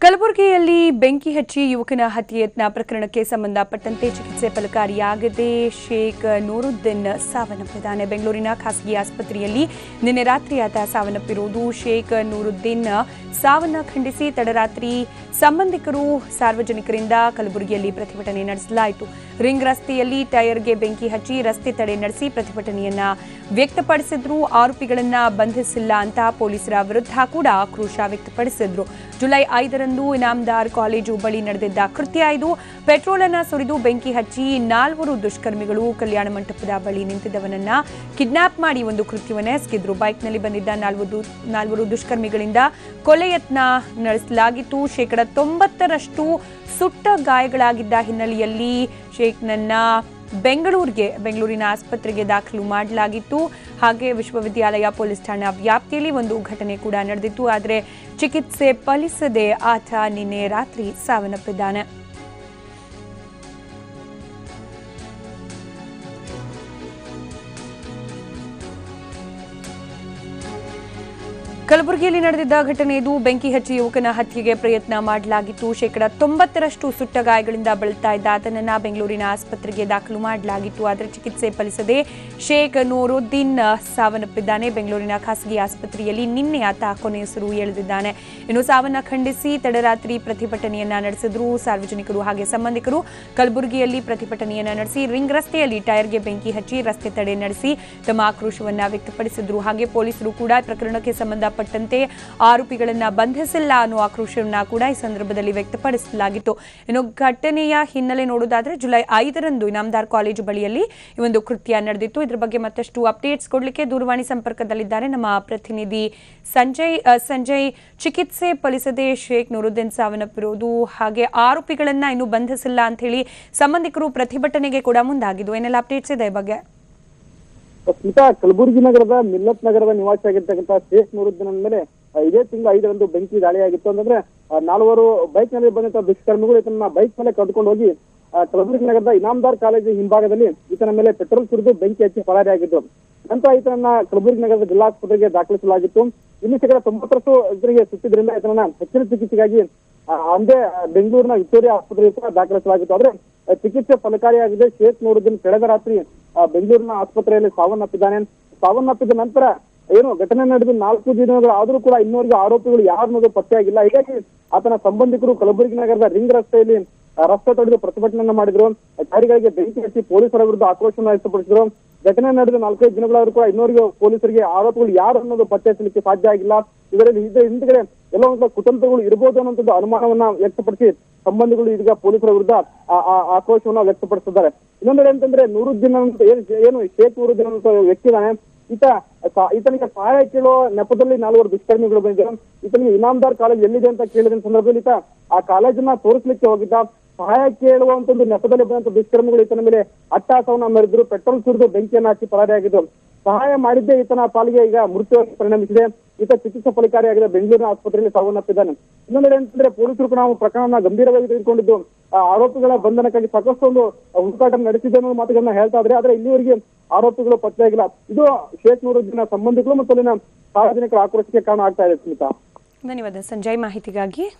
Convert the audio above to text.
ಕಲಬುರಗಿಯಲ್ಲಿ ಬೆಂಕಿ ಹಚ್ಚಿ ಯುವಕನ ಹತ್ಯೆ ಯತ್ನ ಪ್ರಕರಣಕ್ಕೆ ಸಂಬಂಧಪಟ್ಟಂತೆ ಚಿಕಿತ್ಸೆ ಫಲಕಾರಿಯಾಗದೆ ಶೇಖ್ ನೂರುದ್ದೀನ್ ಸಾವನ್ನಪ್ಪಿದ್ದಾನೆ ಬೆಂಗಳೂರಿನ ಖಾಸಗಿ ಆಸ್ಪತ್ರೆಯಲ್ಲಿ ನಿನ್ನೆ ರಾತ್ರಿ ಆತ ಸಾವನ್ನಪ್ಪಿರುವುದು. ಶೇಖ್ ನೂರುದ್ದೀನ್ ಸಾವನ್ನ ಖಂಡಿಸಿ ತಡರಾತ್ರಿ ಸಂಬಂಧಿಕರು ಸಾರ್ವಜನಿಕರಿಂದ ಕಲಬುರಗಿಯಲ್ಲಿ ಪ್ರತಿಭಟನೆ ನಡೆಸಲಾಯಿತು. ರಿಂಗ್ ರಸ್ತೆಯಲ್ಲಿ ಟೈರ್ಗೆ ಬೆಂಕಿ ಹಚ್ಚಿ ರಸ್ತೆ ತಡೆ ನಡೆಸಿ ಪ್ರತಿಭಟನೆಯನ್ನ ವ್ಯಕ್ತಪಡಿಸಿದ್ರು. ಆರೋಪಿಗಳನ್ನ ಬಂಧಿಸಿಲ್ಲ ಅಂತ ಪೊಲೀಸರ ವಿರುದ್ಧ ಕೂಡ ಆಕ್ರೋಶ ವ್ಯಕ್ತಪಡಿಸಿದ್ರು. ಜುಲೈ ಐದರಂದು ಇನಾಮ್ದಾರ್ ಕಾಲೇಜು ಬಳಿ ನಡೆದಿದ್ದ ಕೃತ್ಯ ಇದು. ಪೆಟ್ರೋಲ್ ಅನ್ನ ಸುರಿದು ಬೆಂಕಿ ಹಚ್ಚಿ ನಾಲ್ವರು ದುಷ್ಕರ್ಮಿಗಳು ಕಲ್ಯಾಣ ಮಂಟಪದ ಬಳಿ ನಿಂತಿದ್ದವನನ್ನ ಕಿಡ್ನಾಪ್ ಮಾಡಿ ಒಂದು ಕೃತ್ಯವನ್ನ ಎಸಗಿದ್ರು ಬೈಕ್ನಲ್ಲಿ ಬಂದಿದ್ದ ನಾಲ್ವರು ನಾಲ್ವರು ದುಷ್ಕರ್ಮಿಗಳಿಂದ ಕೊಲೆ ಯತ್ನ ನಡೆಸಲಾಗಿತ್ತು. ಶೇಕಡ ತೊಂಬತ್ತರಷ್ಟು ಸುಟ್ಟ ಗಾಯಗಳಾಗಿದ್ದ ಹಿನ್ನೆಲೆಯಲ್ಲಿ ಶೇಖ್ನನ್ನ ಬೆಂಗಳೂರಿಗೆ, ಬೆಂಗಳೂರಿನ ಆಸ್ಪತ್ರೆಗೆ ದಾಖಲು ಮಾಡಲಾಗಿತ್ತು. ಹಾಗೆ ವಿಶ್ವವಿದ್ಯಾಲಯ ಪೊಲೀಸ್ ಠಾಣಾ ವ್ಯಾಪ್ತಿಯಲ್ಲಿ ಒಂದು ಘಟನೆ ಕೂಡ ನಡೆದಿತ್ತು. ಆದರೆ ಚಿಕಿತ್ಸೆ ಫಲಿಸದೆ ಆತ ನಿನ್ನೆ ರಾತ್ರಿ ಸಾವನ್ನಪ್ಪಿದ್ದಾನೆ. ಕಲಬುರಗಿಯಲ್ಲಿ ನಡೆದಿದ್ದ ಘಟನೆ ಇದು. ಬೆಂಕಿ ಹಚ್ಚಿ ಯುವಕನ ಹತ್ಯೆಗೆ ಪ್ರಯತ್ನ ಮಾಡಲಾಗಿತ್ತು. ಶೇಕಡ ತೊಂಬತ್ತರಷ್ಟು ಸುಟ್ಟ ಗಾಯಗಳಿಂದ ಬಳಲ್ತಾ ಇದ್ದ ಆತನನ್ನ ಬೆಂಗಳೂರಿನ ಆಸ್ಪತ್ರೆಗೆ ದಾಖಲು ಮಾಡಲಾಗಿತ್ತು. ಆದರೆ ಚಿಕಿತ್ಸೆ ಫಲಿಸದೆ ಶೇಖ್ ನೂರುದ್ದೀನ್ ಸಾವನ್ನಪ್ಪಿದ್ದಾನೆ. ಬೆಂಗಳೂರಿನ ಖಾಸಗಿ ಆಸ್ಪತ್ರೆಯಲ್ಲಿ ನಿನ್ನೆ ಆತ ಕೊನೆಯುಸಿರು ಎಳೆದಿದ್ದಾನೆ. ಇನ್ನು ಸಾವನ್ನ ಖಂಡಿಸಿ ತಡರಾತ್ರಿ ಪ್ರತಿಭಟನೆಯನ್ನ ನಡೆಸಿದ್ರು. ಸಾರ್ವಜನಿಕರು ಹಾಗೆ ಸಂಬಂಧಿಕರು ಕಲಬುರಗಿಯಲ್ಲಿ ಪ್ರತಿಭಟನೆಯನ್ನ ನಡೆಸಿ, ರಿಂಗ್ ರಸ್ತೆಯಲ್ಲಿ ಟೈರ್ಗೆ ಬೆಂಕಿ ಹಚ್ಚಿ ರಸ್ತೆ ತಡೆ ನಡೆಸಿ ತಮ್ಮ ಆಕ್ರೋಶವನ್ನ ವ್ಯಕ್ತಪಡಿಸಿದ್ರು. ಹಾಗೆ ಪೊಲೀಸರು ಕೂಡ ಪ್ರಕರಣಕ್ಕೆ ಸಂಬಂಧಪಟ್ಟಂತೆ ಆರೋಪಿಗಳನ್ನ ಬಂಧಿಸಿಲ್ಲ ಅನ್ನೋ ಆಕ್ರೋಶವನ್ನ ಕೂಡ ಈ ಸಂದರ್ಭದಲ್ಲಿ ವ್ಯಕ್ತಪಡಿಸಲಾಗಿತ್ತು. ಇನ್ನು ಘಟನೆಯ ಹಿನ್ನೆಲೆ ನೋಡೋದಾದ್ರೆ ಜುಲೈ ಐದರಂದು ಇನಾಮದಾರ್ ಕಾಲೇಜು ಬಳಿಯಲ್ಲಿ ಈ ಒಂದು ಕೃತ್ಯ ನಡೆದಿತ್ತು. ಇದರ ಬಗ್ಗೆ ಮತ್ತಷ್ಟು ಅಪ್ಡೇಟ್ಸ್ ಕೊಡಲಿಕ್ಕೆ ದೂರವಾಣಿ ಸಂಪರ್ಕದಲ್ಲಿದ್ದಾರೆ ನಮ್ಮ ಪ್ರತಿನಿಧಿ ಸಂಜಯ್ ಸಂಜಯ್ ಚಿಕಿತ್ಸೆ ಫಲಿಸದೆ ಶೇಖ್ ನೂರುದ್ದೀನ್ ಸಾವನ್ನಪ್ಪಿರುವುದು ಹಾಗೆ ಆರೋಪಿಗಳನ್ನ ಇನ್ನು ಬಂಧಿಸಿಲ್ಲ ಅಂತ ಹೇಳಿ ಸಂಬಂಧಿಕರು ಪ್ರತಿಭಟನೆಗೆ ಕೂಡ ಮುಂದಾಗಿದ್ದು. ಏನೆಲ್ಲ ಅಪ್ಡೇಟ್ಸ್ ಇದೆ ಬಗ್ಗೆ? ಸ್ಮಿತಾ ಕಲಬುರಗಿ ನಗರದ ಮಿಲ್ಲತ್ ನಗರದ ನಿವಾಸಿಯಾಗಿರ್ತಕ್ಕಂಥ ಶೇಖ್ ನೂರುದ್ದೀನ್ ಮೇಲೆ ಇದೇ ತಿಂಗಳು ಐದರಂದು ಬೆಂಕಿ ದಾಳಿಯಾಗಿತ್ತು. ಅಂತಂದ್ರೆ ನಾಲ್ವರು ಬೈಕ್ನಲ್ಲಿ ಬಂದಂತಹ ದುಷ್ಕರ್ಮಿಗಳು ಇದನ್ನ ಬೈಕ್ ಮೇಲೆ ಕದ್ಕೊಂಡು ಹೋಗಿ ಕಲಬುರಗಿ ನಗರದ ಇನಾಮದಾರ್ ಕಾಲೇಜು ಹಿಂಭಾಗದಲ್ಲಿ ಈತನ ಮೇಲೆ ಪೆಟ್ರೋಲ್ ಸುರಿದು ಬೆಂಕಿ ಹಚ್ಚಿ ಪರಾರಿಯಾಗಿದ್ದು ನಂತರ ಈತನನ್ನ ಕಲಬುರಗಿ ನಗರದ ಜಿಲ್ಲಾಸ್ಪತ್ರೆಗೆ ದಾಖಲಿಸಲಾಗಿತ್ತು. ಇನ್ನು ಶೇಕಡ ತೊಂಬತ್ತರಷ್ಟು ಇದರಿಗೆ ಸುತ್ತಿದ್ರಿಂದ ಈತನನ್ನ ಹೆಚ್ಚಿನ ಚಿಕಿತ್ಸೆಗಾಗಿ ಅಂದೇ ಬೆಂಗಳೂರಿನ ವಿಕ್ಟೋರಿಯಾ ಆಸ್ಪತ್ರೆ ಕೂಡ ದಾಖಲಿಸಲಾಗಿತ್ತು. ಆದ್ರೆ ಚಿಕಿತ್ಸೆ ಫಲಕಾರಿಯಾಗಿದೆ. ಶೇಖ್ ನೂರುದ್ದೀನ್ ಕಳೆದ ರಾತ್ರಿ ಬೆಂಗಳೂರಿನ ಆಸ್ಪತ್ರೆಯಲ್ಲಿ ಸಾವನ್ನಪ್ಪಿದ್ದಾನೆ. ಸಾವನ್ನಪ್ಪಿದ ನಂತರ ಏನು ಘಟನೆ ನಡೆದು ನಾಲ್ಕು ದಿನಗಳು ಆದರೂ ಕೂಡ ಇನ್ನೂವರೆಗೂ ಆರೋಪಿಗಳು ಯಾರು ಅನ್ನೋದು ಪತ್ತೆಯಾಗಿಲ್ಲ. ಹೀಗಾಗಿ ಆತನ ಸಂಬಂಧಿಕರು ಕಲಬುರಗಿ ನಗರದ ರಿಂಗ್ ರಸ್ತೆಯಲ್ಲಿ ರಸ್ತೆ ತಡೆದು ಪ್ರತಿಭಟನೆಯನ್ನು ಮಾಡಿದ್ರು. ಗಾಡಿಗಳಿಗೆ ಬೆಂಕಿ ಹಚ್ಚಿ ಪೊಲೀಸರ ವಿರುದ್ಧ ಆಕ್ರೋಶವನ್ನು ವ್ಯಕ್ತಪಡಿಸಿದ್ರು. ಘಟನೆ ನಡೆದ ನಾಲ್ಕೈದು ದಿನಗಳಾದ್ರೂ ಕೂಡ ಇನ್ನೂವರೆಗೂ ಪೊಲೀಸರಿಗೆ ಆರೋಪಗಳು ಯಾರು ಅನ್ನೋದು ಪತ್ತೆ ಹಚ್ಚಲಿಕ್ಕೆ ಸಾಧ್ಯ ಆಗಿಲ್ಲ. ಇದರಲ್ಲಿ ಇದರ ಹಿಂದ್ಗಡೆ ಎಲ್ಲೋ ಒಂದು ಕುತಂತ್ರಗಳು ಇರಬಹುದು ಅನ್ನೋಂಥದ್ದು ಅನುಮಾನವನ್ನ ವ್ಯಕ್ತಪಡಿಸಿ ಸಂಬಂಧಿಗಳು ಇದೀಗ ಪೊಲೀಸರ ವಿರುದ್ಧ ಆಕ್ರೋಶವನ್ನ ವ್ಯಕ್ತಪಡಿಸಿದ್ದಾರೆ. ಇನ್ನೊಂದೆಡೆ ಅಂತಂದ್ರೆ ನೂರುದ್ದೀನ್ ಏನು ಶೇಖ್ ನೂರುದ್ದೀನ್ ಅಂತ ವ್ಯಕ್ತಿ ಈತ ಈತನಿಗೆ ಸಹಾಯ ಕೇಳೋ ನೆಪದಲ್ಲಿ ನಾಲ್ವರು ದುಷ್ಕರ್ಮಿಗಳು ಬಂದಿದ್ರು ಈತನಿಗೆ ಇನಾಮದಾರ್ ಕಾಲೇಜ್ ಎಲ್ಲಿದೆ ಅಂತ ಕೇಳಿದ ಸಂದರ್ಭದಲ್ಲಿ ಆ ಕಾಲೇಜನ್ನ ತೋರಿಸ್ಲಿಕ್ಕೆ ಹೋಗಿದ್ದ. ಸಹಾಯ ಕೇಳುವಂತ ಒಂದು ನೆಪದಲ್ಲಿ ಬಂದಂತ ದುಷ್ಕರ್ಮಿಗಳು ಈತನ ಮೇಲೆ ಅಟ್ಟಾಸವನ್ನ ಮೆರೆದ್ರು, ಪೆಟ್ರೋಲ್ ಸುರಿದು ಬೆಂಕಿಯನ್ನು ಹಾಕಿ ಪರಾರಿಯಾಗಿದ್ದು ಸಹಾಯ ಮಾಡಿದ್ದೇ ಈತನ ಪಾಲಿಗೆ ಈಗ ಮೃತ್ಯುವಾಗಿ ಪರಿಣಮಿಸಿದೆ. ಈತ ಚಿಕಿತ್ಸೆ ಫಲಕಾರಿಯಾಗಿದೆ ಬೆಂಗಳೂರಿನ ಆಸ್ಪತ್ರೆಯಲ್ಲಿ ಸಾವನ್ನಪ್ಪಿದ್ದಾನೆ. ಇನ್ನೊಂದೆಡೆ ಅಂತಂದ್ರೆ ಪೊಲೀಸರು ಕೂಡ ನಾವು ಪ್ರಕರಣ ಗಂಭೀರವಾಗಿ ತೆಗೆದುಕೊಂಡಿದ್ದು ಆರೋಪಿಗಳ ಬಂಧನಕ್ಕಾಗಿ ಸಾಕಷ್ಟು ಒಂದು ಹುಡುಕಾಟ ನಡೆಸಿದೆ ಅನ್ನೋ ಮಾತುಗಳನ್ನ ಹೇಳ್ತಾ ಇದ್ರೆ ಆದ್ರೆ ಇಲ್ಲಿವರೆಗೆ ಆರೋಪಿಗಳು ಪತ್ತೆಯಾಗಿಲ್ಲ. ಇದು ಶೇಖ್ ನೂರುದ್ದೀನ ಸಂಬಂಧಿಗಳು ಮತ್ತು ಅಲ್ಲಿನ ಸಾರ್ವಜನಿಕರ ಆಕ್ರೋಶಕ್ಕೆ ಕಾರಣ ಆಗ್ತಾ ಇದೆ ಸ್ಮಿತಾ. ಧನ್ಯವಾದ. ಸಂಜಯ್ ಮಾಹಿತಿಗಾಗಿ.